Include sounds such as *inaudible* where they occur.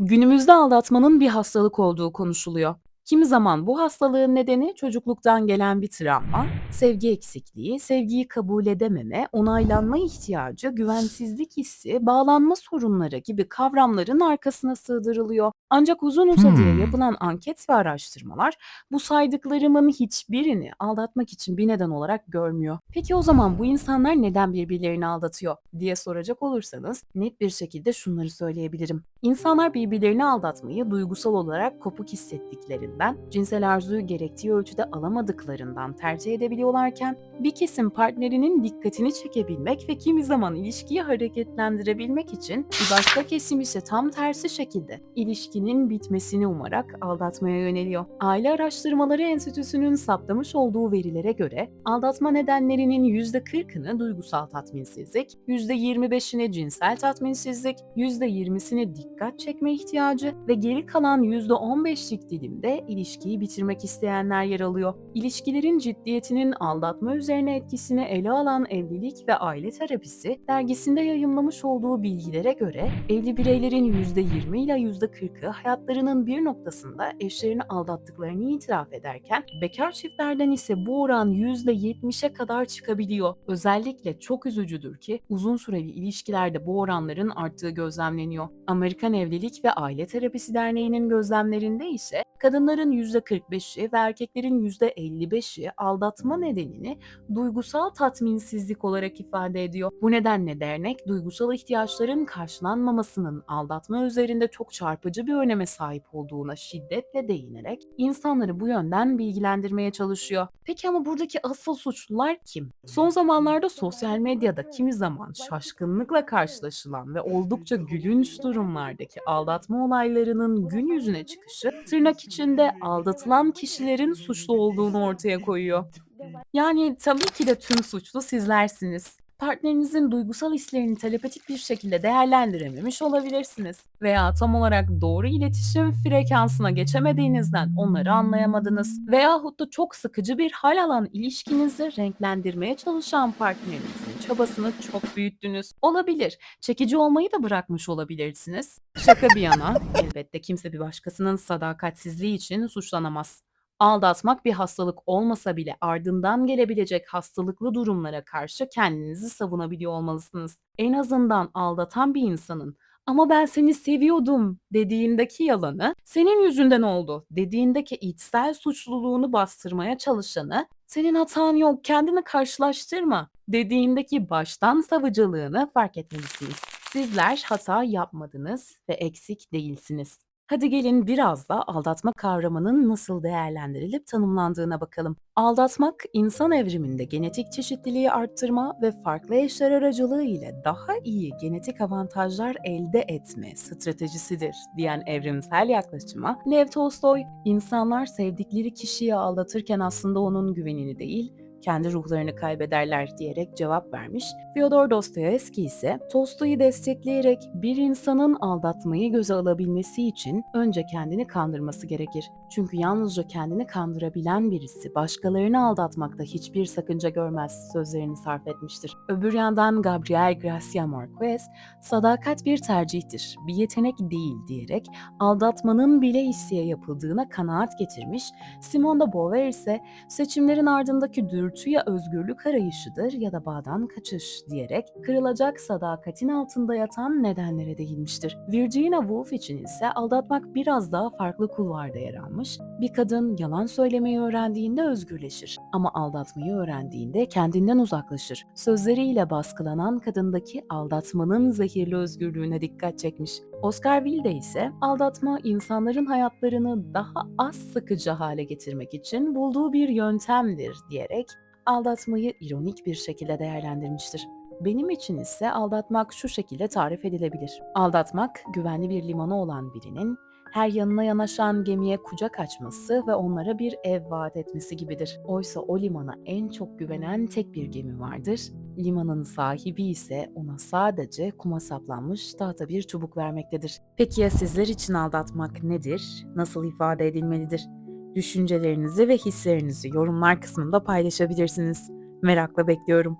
Günümüzde aldatmanın bir hastalık olduğu konuşuluyor. Kimi zaman bu hastalığın nedeni çocukluktan gelen bir travma, sevgi eksikliği, sevgiyi kabul edememe, onaylanma ihtiyacı, güvensizlik hissi, bağlanma sorunları gibi kavramların arkasına sığdırılıyor. Ancak uzun uzadıya Hımm. yapılan anket ve araştırmalar bu saydıklarımın hiçbirini aldatmak için bir neden olarak görmüyor. Peki o zaman bu insanlar neden birbirlerini aldatıyor diye soracak olursanız net bir şekilde şunları söyleyebilirim. İnsanlar birbirlerini aldatmayı duygusal olarak kopuk hissettiklerinden, cinsel arzuyu gerektiği ölçüde alamadıklarından tercih edebiliyorlarken, bir kesim partnerinin dikkatini çekebilmek ve kimi zaman ilişkiyi hareketlendirebilmek için bir başka kesim ise tam tersi şekilde ilişkinin bitmesini umarak aldatmaya yöneliyor. Aile Araştırmaları Enstitüsü'nün saptamış olduğu verilere göre aldatma nedenlerinin %40'ını duygusal tatminsizlik, %25'ini cinsel tatminsizlik, %20'sini dikkat çekme ihtiyacı ve geri kalan %15'lik dilimde ilişkiyi bitirmek isteyenler yer alıyor. İlişkilerin ciddiyetinin aldatma üzerine etkisini ele alan Evlilik ve Aile Terapisi dergisinde yayımlamış olduğu bilgilere göre evli bireylerin %20 ile %40'ı hayatlarının bir noktasında eşlerini aldattıklarını itiraf ederken bekar çiftlerden ise bu oran %70'e kadar çıkabiliyor. Özellikle çok üzücüdür ki uzun süreli ilişkilerde bu oranların arttığı gözlemleniyor. Amerikan Evlilik ve Aile Terapisi Derneği'nin gözlemlerinde ise kadınların %45'i ve erkeklerin %55'i aldatma nedenini duygusal tatminsizlik olarak ifade ediyor. Bu nedenle dernek duygusal ihtiyaçların karşılanmamasının aldatma üzerinde çok çarpıcı bir öneme sahip olduğuna şiddetle değinerek insanları bu yönden bilgilendirmeye çalışıyor. Peki ama buradaki asıl suçlular kim? Son zamanlarda sosyal medyada kimi zaman şaşkınlıkla karşılaşılan ve oldukça gülünç durumlardaki aldatma olaylarının gün yüzüne çıkışı tırnak içinde aldatılan kişilerin suçlu olduğunu ortaya koyuyor. Yani tabii ki de tüm suçlu sizlersiniz. Partnerinizin duygusal hislerini telepatik bir şekilde değerlendirememiş olabilirsiniz veya tam olarak doğru iletişim frekansına geçemediğinizden onları anlayamadınız veyahut da çok sıkıcı bir hal alan ilişkinizi renklendirmeye çalışan partnerinizin çabasını çok büyüttünüz. Olabilir. Çekici olmayı da bırakmış olabilirsiniz. Şaka bir yana, *laughs* elbette kimse bir başkasının sadakatsizliği için suçlanamaz. Aldatmak bir hastalık olmasa bile ardından gelebilecek hastalıklı durumlara karşı kendinizi savunabiliyor olmalısınız. En azından aldatan bir insanın "Ama ben seni seviyordum." dediğindeki yalanı, "Senin yüzünden oldu." dediğindeki içsel suçluluğunu bastırmaya çalışanı, "Senin hatan yok, kendini karşılaştırma." Dediğindeki baştan savcılığını fark etmelisiniz. Sizler hata yapmadınız ve eksik değilsiniz. Hadi gelin biraz da aldatma kavramının nasıl değerlendirilip tanımlandığına bakalım. Aldatmak, insan evriminde genetik çeşitliliği arttırma ve farklı eşler aracılığı ile daha iyi genetik avantajlar elde etme stratejisidir diyen evrimsel yaklaşıma Lev Tolstoy, insanlar sevdikleri kişiyi aldatırken aslında onun güvenini değil, kendi ruhlarını kaybederler diyerek cevap vermiş. Fyodor Dostoyevski ise Tolstoy'u destekleyerek bir insanın aldatmayı göze alabilmesi için önce kendini kandırması gerekir. Çünkü yalnızca kendini kandırabilen birisi başkalarını aldatmakta hiçbir sakınca görmez sözlerini sarf etmiştir. Öbür yandan Gabriel Garcia Marquez, sadakat bir tercihtir, bir yetenek değil diyerek aldatmanın bile isteye yapıldığına kanaat getirmiş. Simone de Beauvoir ise seçimlerin ardındaki dürtü ya özgürlük arayışıdır ya da bağdan kaçış diyerek kırılacak sadakatin altında yatan nedenlere değinmiştir. Virginia Woolf için ise aldatmak biraz daha farklı kulvarda yer almış. Bir kadın yalan söylemeyi öğrendiğinde özgürleşir ama aldatmayı öğrendiğinde kendinden uzaklaşır. Sözleriyle baskılanan kadındaki aldatmanın zehirli özgürlüğüne dikkat çekmiş. Oscar Wilde ise aldatma insanların hayatlarını daha az sıkıcı hale getirmek için bulduğu bir yöntemdir diyerek aldatmayı ironik bir şekilde değerlendirmiştir. Benim için ise aldatmak şu şekilde tarif edilebilir. Aldatmak, güvenli bir limanı olan birinin her yanına yanaşan gemiye kucak açması ve onlara bir ev vaat etmesi gibidir. Oysa o limana en çok güvenen tek bir gemi vardır. Limanın sahibi ise ona sadece kuma saplanmış tahta bir çubuk vermektedir. Peki ya sizler için aldatmak nedir? Nasıl ifade edilmelidir? Düşüncelerinizi ve hislerinizi yorumlar kısmında paylaşabilirsiniz. Merakla bekliyorum.